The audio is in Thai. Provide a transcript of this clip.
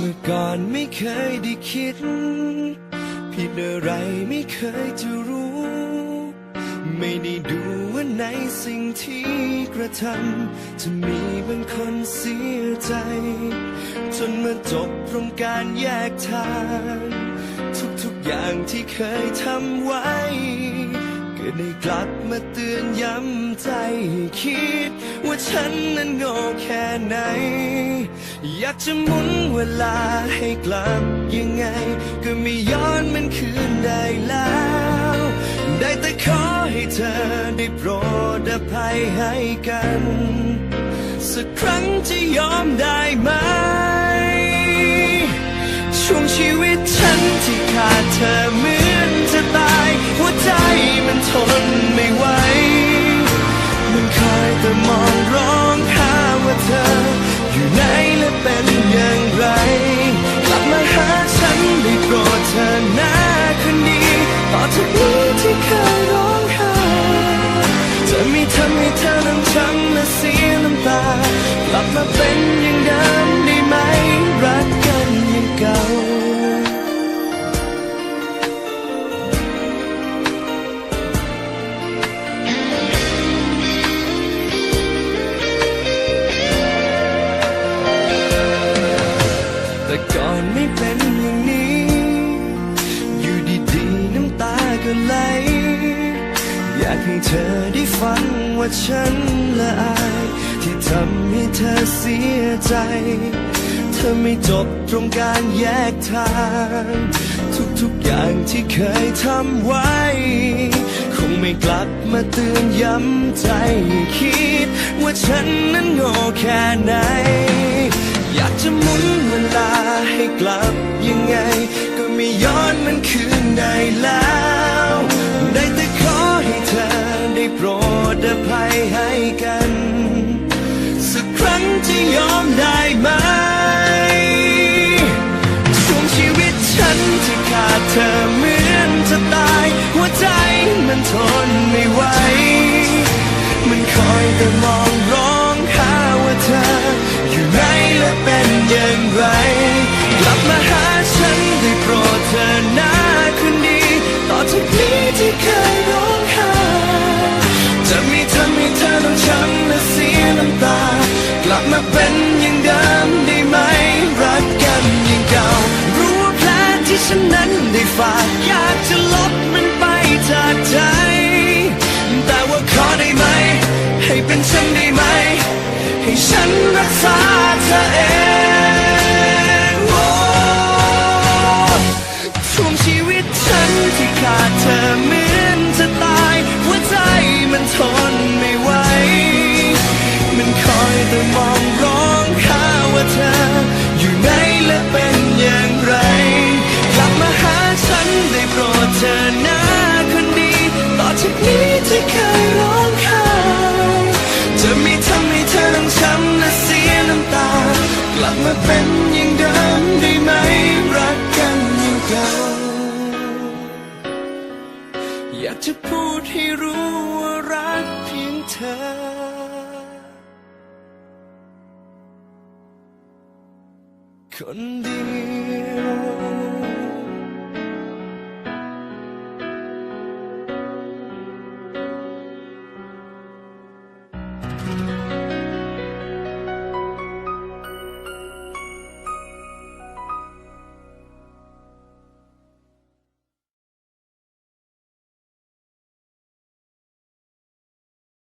เมื่อก่อนไม่เคยได้คิด ผิดอะไรไม่เคยจะรู้ ไม่ได้ดูว่าในสิ่งที่กระทำจะมีบางคนเสียใจ จนมาจบตรงการแยกทาง ทุกๆอย่างที่เคยทำไว้ ได้กลับมาเตือนย้ำใจให้คิด ว่าฉันนั้นโง่แค่ไหน อยากจะหมุนเวลาให้กลับยังไง ก็ไม่ย้อนมันคืนได้แล้ว ได้แต่ขอให้เธอได้โปรดอภัยให้กัน สักครั้งจะยอมได้ไหม ช่วงชีวิตฉันที่ขาดเธอ ทำให้เธอต้นช้ำและเสียน้ำตากลับมาเป็นอย่างเดิมากให้เธอได้ฟังว่าฉันละอาย ที่ทำให้เธอเสียใจ เธอไม่จบตรงการแยกทาง ทุกๆอย่างที่เคยทำไว้ คงไม่กลับมาเตือนย้ำใจคิด ว่าฉันนั้นโง่แค่ไหน อยากจะหมุนเวลาให้กลับยังไง ก็ไม่ย้อนมันคืนได้แล้ว เธอต้องช้ำและเสียน้ำตา กลับมาเป็นอย่างเดิมได้ไหม รักกันอย่างเก่า รู้ว่าแผลที่ฉันนั้นได้ฝากอยากจะลบมันไปจากใจ แต่ว่าขอได้ไหม ให้เป็นฉันได้ไหม ให้ฉันรักษาเธอเองโอ้ช่วงชีวิตฉันที่ขาดเธอเมื จากนี้ที่เคยร้องไห้จะไม่ทำให้เธอต้องช้ำและเสียน้ำตา กลับมาเป็นอย่างเดิมได้ไหมรักกันอย่างเก่าอยากจะพูดให้รู้ว่ารักเพียงเธอคนเดียว